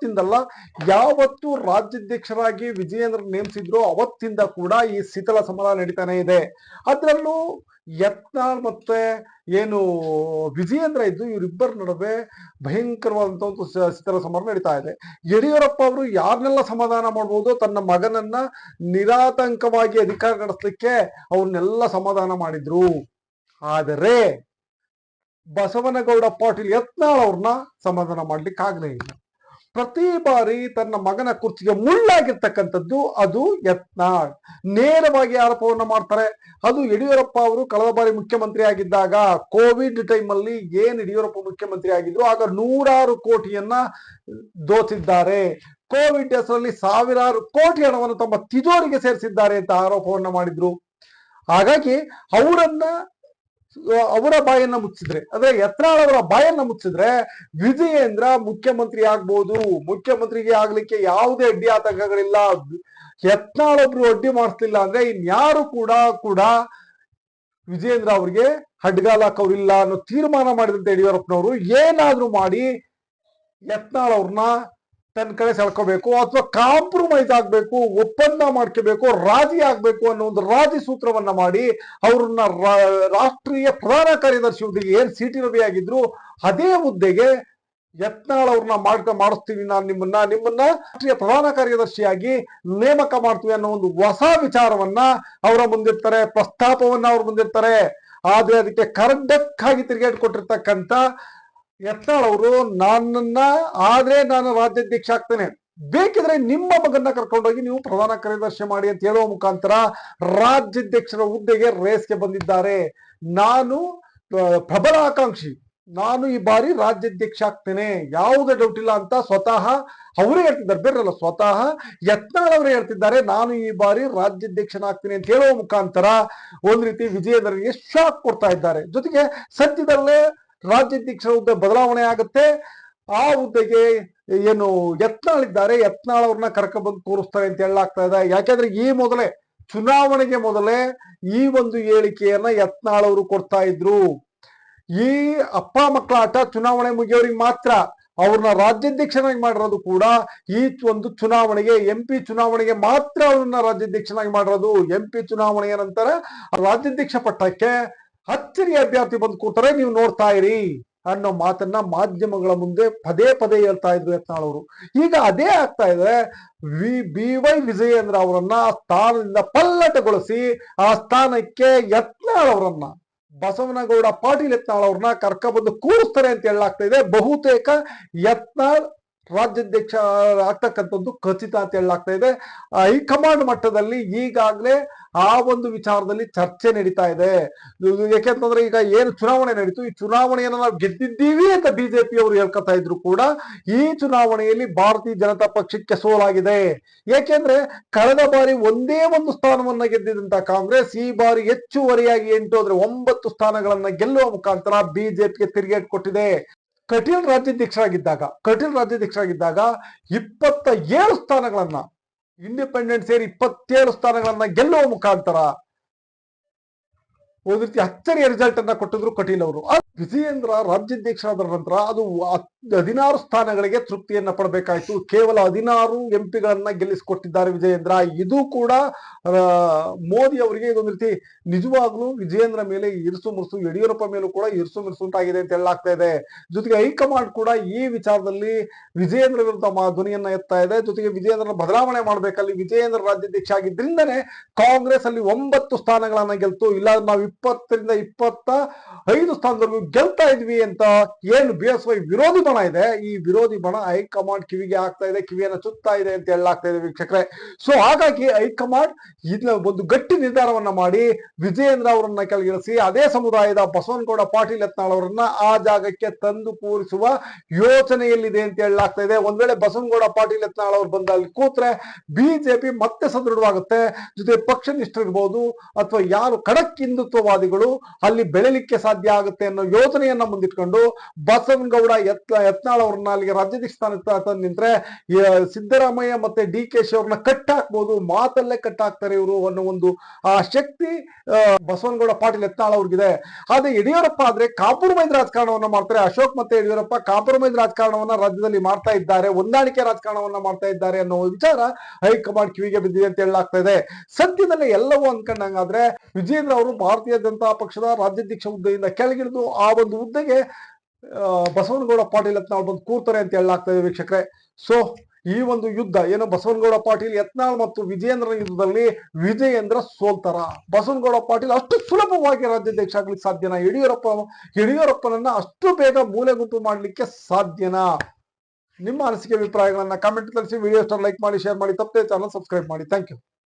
ಇವತ್ತಿಂದಲ್ಲ ಯಾವತ್ತು ರಾಜ್ಯಾಧ್ಯಕ್ಷರಾಗಿ ವಿಜಯೇಂದ್ರ ನೇಮಿಸಿದ್ರು ಅವತ್ತಿಂದ ಕೂಡ ಈ ಶೀತಲ ಸಮರ ನಡೀತಾನೆ ಇದೆ. ಅದರಲ್ಲೂ ಯತ್ನಾಳ್ ಮತ್ತೆ ಏನು ವಿಜಯೇಂದ್ರ ಇದ್ದು, ಇವರಿಬ್ಬರ ನಡುವೆ ಭಯಂಕರವಾದಂಥ ಒಂದು ಶೀತಲ ಸಮರ ನಡೀತಾ ಇದೆ. ಯಡಿಯೂರಪ್ಪ ಅವರು ಯಾರನ್ನೆಲ್ಲ ಸಮಾಧಾನ ಮಾಡ್ಬೋದು, ತನ್ನ ಮಗನನ್ನ ನಿರಾತಂಕವಾಗಿ ಅಧಿಕಾರ ನಡೆಸಲಿಕ್ಕೆ ಅವ್ರನ್ನೆಲ್ಲ ಸಮಾಧಾನ ಮಾಡಿದ್ರು. ಆದರೆ ಬಸವನಗೌಡ ಪಾಟೀಲ್ ಯತ್ನಾಳ್ ಅವ್ರನ್ನ ಸಮಾಧಾನ ಮಾಡ್ಲಿಕ್ಕೆ ಆಗ್ಲೇ ಇಲ್ಲ. ಪ್ರತಿ ಬಾರಿ ತನ್ನ ಮಗನ ಕುರ್ಚಿಗೆ ಮುಳ್ಳಾಗಿರ್ತಕ್ಕಂಥದ್ದು ಅದು ಯತ್ನ. ನೇರವಾಗಿ ಆರೋಪವನ್ನು ಮಾಡ್ತಾರೆ. ಅದು ಯಡಿಯೂರಪ್ಪ ಅವರು ಕಳೆದ ಬಾರಿ ಮುಖ್ಯಮಂತ್ರಿ ಆಗಿದ್ದಾಗ ಕೋವಿಡ್ ಟೈಮ್ ಅಲ್ಲಿ ಏನ್ ಯಡಿಯೂರಪ್ಪ ಮುಖ್ಯಮಂತ್ರಿ ಆಗಿದ್ರು ಆಗ ನೂರಾರು ಕೋಟಿಯನ್ನ ದೋಚಿದ್ದಾರೆ. ಕೋವಿಡ್ ಹೆಸರಲ್ಲಿ ಸಾವಿರಾರು ಕೋಟಿ ಹಣವನ್ನು ತಮ್ಮ ತಿಜೋರಿಗೆ ಸೇರಿಸಿದ್ದಾರೆ ಅಂತ ಆರೋಪವನ್ನು ಮಾಡಿದ್ರು. ಹಾಗಾಗಿ ಅವರನ್ನ ಅವರ ಬಾಯನ್ನ ಮುಚ್ಚಿದ್ರೆ, ಅಂದ್ರೆ ಯತ್ನಾಳ್ ಬಾಯನ್ನ ಮುಚ್ಚಿದ್ರೆ ವಿಜಯೇಂದ್ರ ಮುಖ್ಯಮಂತ್ರಿ ಆಗ್ಬೋದು, ಮುಖ್ಯಮಂತ್ರಿಗೆ ಆಗ್ಲಿಕ್ಕೆ ಯಾವುದೇ ಅಡ್ಡಿ ಆತಂಕಗಳಿಲ್ಲ, ಯತ್ನಾಳ್ ಒಬ್ರು ಅಡ್ಡಿ ಮಾಡಿಸ್ಲಿಲ್ಲ ಅಂದ್ರೆ ಇನ್ಯಾರು ಕೂಡ ಕೂಡ ವಿಜಯೇಂದ್ರ ಅವ್ರಿಗೆ ಹಡ್ಗಾಲ ಹಾಕೋರಿಲ್ಲ ಅನ್ನೋ ತೀರ್ಮಾನ ಮಾಡಿದಂತೆ ಯಡಿಯೂರಪ್ಪನವರು ಏನಾದ್ರೂ ಮಾಡಿ ಯತ್ನಾಳ್ ಅವ್ರನ್ನ ತನ್ನ ಕಡೆ ಸೆಳ್ಕೋಬೇಕು ಅಥವಾ ಕಾಂಪ್ರಮೈಸ್ ಆಗ್ಬೇಕು, ಒಪ್ಪಂದ ಮಾಡ್ಕೋಬೇಕು, ರಾಜಿ ಆಗ್ಬೇಕು ಅನ್ನೋ ಒಂದು ರಾಜಿ ಸೂತ್ರವನ್ನ ಮಾಡಿ ಅವ್ರನ್ನ ರಾಷ್ಟ್ರೀಯ ಪ್ರಧಾನ ಕಾರ್ಯದರ್ಶಿ ಹುದ್ದೆಗೆ ಏನ್ ಸಿ ರವಿ ಆಗಿದ್ರು, ಅದೇ ಹುದ್ದೆಗೆ ಯತ್ನಾಳ್ ಅವ್ರನ್ನ ಮಾಡ್ಕ, ಮಾಡಿಸ್ತೀವಿ ನಾನು ನಿಮ್ಮನ್ನ ನಿಮ್ಮನ್ನ ರಾಷ್ಟ್ರೀಯ ಪ್ರಧಾನ ಕಾರ್ಯದರ್ಶಿಯಾಗಿ ನೇಮಕ ಮಾಡ್ತೀವಿ ಅನ್ನೋ ಒಂದು ಹೊಸ ವಿಚಾರವನ್ನ ಅವರ ಮುಂದಿರ್ತಾರೆ ಪ್ರಸ್ತಾಪವನ್ನ ಅವ್ರ ಮುಂದಿರ್ತಾರೆ ಆದ್ರೆ ಅದಕ್ಕೆ ಕರ್ಡಕ್ಕಾಗಿ ತಿರುಗೇಟ್ ಕೊಟ್ಟಿರ್ತಕ್ಕಂಥ ಯತ್ನಾಳ್ ಅವರು, ನನ್ನನ್ನ, ಆದ್ರೆ ನಾನು ರಾಜ್ಯಾಧ್ಯಕ್ಷ ಆಗ್ತೇನೆ. ಬೇಕಿದ್ರೆ ನಿಮ್ಮ ಮಗನ್ನ ಕರ್ಕೊಂಡೋಗಿ ನೀವು ಪ್ರಧಾನ ಕಾರ್ಯದರ್ಶಿ ಮಾಡಿ ಅಂತ ಹೇಳುವ ಮುಖಾಂತರ ರಾಜ್ಯಾಧ್ಯಕ್ಷರ ಹುದ್ದೆಗೆ ರೇಸ್ಗೆ ಬಂದಿದ್ದಾರೆ. ನಾನು ಪ್ರಬಲ ಆಕಾಂಕ್ಷಿ. ನಾನು ಈ ಬಾರಿ ರಾಜ್ಯಾಧ್ಯಕ್ಷ ಆಗ್ತೇನೆ. ಯಾವುದೇ ಡೌಟ್ ಇಲ್ಲ ಅಂತ ಸ್ವತಃ ಅವರೇ ಹೇಳ್ತಿದ್ದಾರೆ. ಬೇರೆಲ್ಲ ಸ್ವತಃ ಯತ್ನಾಳ್ ಅವರೇ ಹೇಳ್ತಿದ್ದಾರೆ. ನಾನು ಈ ಬಾರಿ ರಾಜ್ಯಾಧ್ಯಕ್ಷನಾಗ್ತೀನಿ ಅಂತ ಹೇಳುವ ಮುಖಾಂತರ ಒಂದು ರೀತಿ ವಿಜಯೇಂದ್ರನಿಗೆ ಶಾಕ್ ಕೊಡ್ತಾ ಇದ್ದಾರೆ. ಜೊತೆಗೆ ಸದ್ಯದಲ್ಲೇ ರಾಜ್ಯಾಧ್ಯಕ್ಷರ ಹುದ್ದೆ ಬದಲಾವಣೆ ಆಗುತ್ತೆ. ಆ ಹುದ್ದೆಗೆ ಏನು ಯತ್ನಾಳ್ ಇದ್ದಾರೆ ಯತ್ನಾಳ್ ಅವ್ರನ್ನ ಕರ್ಕೊಂಡ್ಬಂದು ಕೂರಿಸ್ತಾರೆ ಅಂತ ಹೇಳಲಾಗ್ತಾ ಇದೆ. ಯಾಕೆಂದ್ರೆ ಈ ಮೊದಲೇ, ಚುನಾವಣೆಗೆ ಮೊದಲೇ ಈ ಒಂದು ಹೇಳಿಕೆಯನ್ನ ಯತ್ನಾಳ್ ಅವರು ಕೊಡ್ತಾ ಇದ್ರು. ಈ ಅಪ್ಪ ಮಕ್ಕಳ ಆಟ ಚುನಾವಣೆ ಮುಗಿಯೋರಿಗೆ ಮಾತ್ರ ಅವ್ರನ್ನ ರಾಜ್ಯಾಧ್ಯಕ್ಷನಾಗಿ ಮಾಡಿರೋದು ಕೂಡ ಈ ಒಂದು ಚುನಾವಣೆಗೆ, ಎಂ ಪಿ ಚುನಾವಣೆಗೆ ಮಾತ್ರ ಅವ್ರನ್ನ ರಾಜ್ಯಾಧ್ಯಕ್ಷನಾಗಿ ಮಾಡಿರೋದು. ಎಂ ಪಿ ಚುನಾವಣೆಯ ನಂತರ ರಾಜ್ಯಾಧ್ಯಕ್ಷ ಪಟ್ಟಕ್ಕೆ ಅಚ್ಚರಿ ಅಭ್ಯರ್ಥಿ ಬಂದು ಕೂತರೆ ನೀವು ನೋಡ್ತಾ ಇರಿ ಅನ್ನೋ ಮಾತನ್ನ ಮಾಧ್ಯಮಗಳ ಮುಂದೆ ಪದೇ ಪದೇ ಹೇಳ್ತಾ ಇದ್ರು ಯತ್ನಾಳ್ ಅವರು ಈಗ ಅದೇ ಆಗ್ತಾ ಇದೆ, ವಿ, ಬಿ, ವೈ ವಿಜಯೇಂದ್ರ ಅವರನ್ನ ಆ ಸ್ಥಾನದಿಂದ ಪಲ್ಲಟಗೊಳಿಸಿ ಆ ಸ್ಥಾನಕ್ಕೆ ಯತ್ನಾಳ್ ಅವರನ್ನ, ಬಸವನಗೌಡ ಪಾಟೀಲ್ ಯತ್ನಾಳ್ ಅವ್ರನ್ನ ಕರ್ಕೊಬಂದು ಕೂರಿಸ್ತಾರೆ ಅಂತ ಹೇಳಲಾಗ್ತಾ ಇದೆ. ಬಹುತೇಕ ಯತ್ನಾಳ್ ರಾಜ್ಯಾಧ್ಯಕ್ಷ ಆಗ್ತಕ್ಕಂಥದ್ದು ಖಚಿತ ಅಂತ ಹೇಳಲಾಗ್ತಾ ಇದೆ. ಹೈಕಮಾಂಡ್ ಮಟ್ಟದಲ್ಲಿ ಈಗಾಗಲೇ ಆ ಒಂದು ವಿಚಾರದಲ್ಲಿ ಚರ್ಚೆ ನಡೀತಾ ಇದೆ. ಯಾಕೆಂತಂದ್ರೆ ಈಗ ಏನು ಚುನಾವಣೆ ನಡೀತು, ಈ ಚುನಾವಣೆಯನ್ನು ನಾವು ಗೆದ್ದಿದ್ದೀವಿ ಅಂತ ಬಿಜೆಪಿ ಅವರು ಹೇಳ್ಕೊತಾ ಇದ್ರು ಕೂಡ ಈ ಚುನಾವಣೆಯಲ್ಲಿ ಭಾರತೀಯ ಜನತಾ ಪಕ್ಷಕ್ಕೆ ಸೋಲಾಗಿದೆ. ಏಕೆಂದ್ರೆ ಕಳೆದ ಬಾರಿ ಒಂದೇ ಒಂದು ಸ್ಥಾನವನ್ನ ಗೆದ್ದಿದಂತ ಕಾಂಗ್ರೆಸ್, ಈ ಬಾರಿ ಹೆಚ್ಚುವರಿಯಾಗಿ ಎಂಟು ಅಂದ್ರೆ ಒಂಬತ್ತು ಸ್ಥಾನಗಳನ್ನ ಗೆಲ್ಲುವ ಮುಖಾಂತರ ಬಿಜೆಪಿಗೆ ತಿರುಗೇಟ್ ಕೊಟ್ಟಿದೆ. ಕಟೀಲ್ ರಾಜ್ಯಾಧ್ಯಕ್ಷರಾಗಿದ್ದಾಗ ಕಟೀಲ್ ರಾಜ್ಯಾಧ್ಯಕ್ಷರಾಗಿದ್ದಾಗ ಇಪ್ಪತ್ತ ಏಳು ಸ್ಥಾನಗಳನ್ನ ಇಂಡಿಪೆಂಡೆಂಟ್ ಸೇರಿ ಇಪ್ಪತ್ತೇಳು ಸ್ಥಾನಗಳನ್ನ ಗೆಲ್ಲುವ ಮುಖಾಂತರ ಒಂದು ರೀತಿ ಅಚ್ಚರಿಯ ರಿಸಲ್ಟ್ ಅನ್ನ ಕೊಟ್ಟಿದ್ರು ಕಟೀಲ್ ಅವರು. ವಿಜಯೇಂದ್ರ ರಾಜ್ಯಾಧ್ಯಕ್ಷರಾದ ನಂತರ ಅದು ಹದಿನಾರು ಸ್ಥಾನಗಳಿಗೆ ತೃಪ್ತಿಯನ್ನ ಪಡಬೇಕಾಯ್ತು. ಕೇವಲ ಹದಿನಾರು ಎಂಪಿಗಳನ್ನ ಗೆಲ್ಲಿಸಿಕೊಟ್ಟಿದ್ದಾರೆ ವಿಜಯೇಂದ್ರ. ಇದು ಕೂಡ ಮೋದಿ ಅವರಿಗೆ ಇದೊಂದು ರೀತಿ ನಿಜವಾಗ್ಲೂ ವಿಜಯೇಂದ್ರ ಮೇಲೆ ಇರಿಸು ಮುರುಸು, ಯಡಿಯೂರಪ್ಪ ಮೇಲೂ ಕೂಡ ಇರಿಸು ಮುರುಸು ಉಂಟಾಗಿದೆ ಅಂತ ಹೇಳಲಾಗ್ತಾ ಇದೆ. ಜೊತೆಗೆ ಹೈಕಮಾಂಡ್ ಕೂಡ ಈ ವಿಚಾರದಲ್ಲಿ ವಿಜಯೇಂದ್ರ ವಿರುದ್ಧ ಧ್ವನಿಯನ್ನ ಎತ್ತಾ ಇದೆ. ಜೊತೆಗೆ ವಿಜಯೇಂದ್ರ ಬದಲಾವಣೆ ಮಾಡ್ಬೇಕಲ್ಲಿ ವಿಜಯೇಂದ್ರ ರಾಜ್ಯಾಧ್ಯಕ್ಷ ಆಗಿದ್ರಿಂದನೇ ಕಾಂಗ್ರೆಸ್ ಅಲ್ಲಿ ಒಂಬತ್ತು ಸ್ಥಾನಗಳನ್ನ ಗೆಲ್ತು. ಇಲ್ಲ, ನಾವು ಇಪ್ಪತ್ತರಿಂದ ಇಪ್ಪತ್ತ ಐದು ಸ್ಥಾನದವರೆಗೂ ಗೆಲ್ತಾ ಇದ್ವಿ ಅಂತ ಏನು ಬಿ ಎಸ್ ವೈ ವಿರೋಧಿ ಬಣ ಇದೆ. ಈ ವಿರೋಧಿ ಬಣ ಹೈಕಮಾಂಡ್ ಕಿವಿಗೆ ಆಗ್ತಾ ಇದೆ, ಕಿವಿಯನ್ನು ಚುತ್ತಾ ಇದೆ ಅಂತ ಹೇಳಲಾಗ್ತಾ ಇದೆ ವೀಕ್ಷಕರೇ. ಸೊ ಹಾಗಾಗಿ ಹೈಕಮಾಂಡ್ ಇದನ್ನ ಒಂದು ಗಟ್ಟಿ ನಿರ್ಧಾರವನ್ನ ಮಾಡಿ ವಿಜಯೇಂದ್ರ ಅವರನ್ನ ಕೆಳಗಿಳಿಸಿ, ಅದೇ ಸಮುದಾಯದ ಬಸವನಗೌಡ ಪಾಟೀಲ್ ಯತ್ನಾಳ್ ಅವರನ್ನ ಆ ಜಾಗಕ್ಕೆ ತಂದು ಕೂರಿಸುವ ಯೋಚನೆಯಲ್ಲಿದೆ ಅಂತ ಹೇಳಲಾಗ್ತಾ ಇದೆ. ಒಂದ್ ವೇಳೆ ಬಸವನಗೌಡ ಪಾಟೀಲ್ ಯತ್ನಾಳ್ ಅವರು ಬಂದ ಅಲ್ಲಿ ಕೂತ್ರೆ ಬಿಜೆಪಿ ಮತ್ತೆ ಸದೃಢವಾಗುತ್ತೆ. ಜೊತೆ ಪಕ್ಷ ನಿಷ್ಠರಿರ್ಬೋದು ಅಥವಾ ಯಾರು ಖಡಕ್ ಹಿಂದುತ್ವವಾದಿಗಳು ಅಲ್ಲಿ ಬೆಳೆಲಿಕ್ಕೆ ಸಾಧ್ಯ ಆಗುತ್ತೆ ಅನ್ನೋ ಯೋಚನೆಯನ್ನ ಮುಂದಿಟ್ಕೊಂಡು ಬಸವನಗೌಡ ಯತ್ನ ಯತ್ನಾಳ್ ಅವ್ರನ್ನ ಅಲ್ಲಿಗೆ ರಾಜ್ಯಾಧ್ಯಕ್ಷ ಸ್ಥಾನಕ್ಕೆ ತಂದು ನಿಂತ್ರೆ ಸಿದ್ದರಾಮಯ್ಯ ಮತ್ತೆ ಡಿ ಕೆ ಶಿ ಅವ್ರನ್ನ ಕಟ್ಟಾಕ್ಬೋದು, ಮಾತಲ್ಲೇ ಕಟ್ ಹಾಕ್ತಾರೆ ಇವರು ಅನ್ನೋ ಒಂದು, ಆ, ಶಕ್ತಿ ಬಸವನಗೌಡ ಪಾಟೀಲ್ ಯತ್ನಾಳ್ ಅವ್ರಿಗಿದೆ. ಆದ್ರೆ ಯಡಿಯೂರಪ್ಪ ಆದ್ರೆ ಕಾಂಪ್ರಮೈಸ್ ರಾಜಕಾರಣವನ್ನ ಮಾಡ್ತಾರೆ. ಅಶೋಕ್ ಮತ್ತೆ ಯಡಿಯೂರಪ್ಪ ಕಾಂಪ್ರಮೈಸ್ ರಾಜಕಾರಣವನ್ನ ರಾಜ್ಯದಲ್ಲಿ ಮಾಡ್ತಾ ಇದ್ದಾರೆ, ಹೊಂದಾಣಿಕೆ ರಾಜಕಾರಣವನ್ನ ಮಾಡ್ತಾ ಇದ್ದಾರೆ ಅನ್ನೋ ವಿಚಾರ ಹೈಕಮಾಂಡ್ ಕಿವಿಗೆ ಬಿದ್ದಿದೆ ಅಂತ ಹೇಳಲಾಗ್ತಾ ಇದೆ. ಸದ್ಯದಲ್ಲೇ ಎಲ್ಲವೂ ಅನ್ಕೊಂಡಂಗಾದ್ರೆ ವಿಜೇಂದ್ರ ಅವರು ಭಾರತೀಯ ಜನತಾ ಪಕ್ಷದ ರಾಜ್ಯಾಧ್ಯಕ್ಷ ಹುದ್ದೆಯಿಂದ ಕೆಳಗಿಳಿದು ಆ ಒಂದು ಹುದ್ದೆಗೆ ಬಸವನಗೌಡ ಪಾಟೀಲ್ ಯತ್ನಾಳ್ ಬಂದು ಕೂರ್ತಾರೆ ಅಂತ ಹೇಳಲಾಗ್ತಾ ಇದೆ ವೀಕ್ಷಕರೇ. ಸೊ ಈ ಒಂದು ಯುದ್ಧ, ಏನು ಬಸವನಗೌಡ ಪಾಟೀಲ್ ಯತ್ನಾಳ್ ಮತ್ತು ವಿಜಯೇಂದ್ರ ಯುದ್ಧದಲ್ಲಿ ವಿಜಯೇಂದ್ರ ಸೋಲ್ತಾರ. ಬಸವನಗೌಡ ಪಾಟೀಲ್ ಅಷ್ಟು ಸುಲಭವಾಗಿ ರಾಜ್ಯಾಧ್ಯಕ್ಷ ಆಗ್ಲಿಕ್ಕೆ ಸಾಧ್ಯನಾ? ಯಡಿಯೂರಪ್ಪ, ಯಡಿಯೂರಪ್ಪನನ್ನ ಅಷ್ಟು ಬೇಗ ಮೂಲೆಗುಂಪು ಮಾಡಲಿಕ್ಕೆ ಸಾಧ್ಯನಾ? ನಿಮ್ಮ ಅನಿಸಿಕೆ ಅಭಿಪ್ರಾಯಗಳನ್ನ ಕಮೆಂಟ್ ತಿಳಿಸಿ ವಿಡಿಯೋ ಲೈಕ್ ಮಾಡಿ ಶೇರ್ ಮಾಡಿ, ತಪ್ಪದೆ ಚಾನಲ್ ಸಬ್ಸ್ಕ್ರೈಬ್ ಮಾಡಿ. Thank you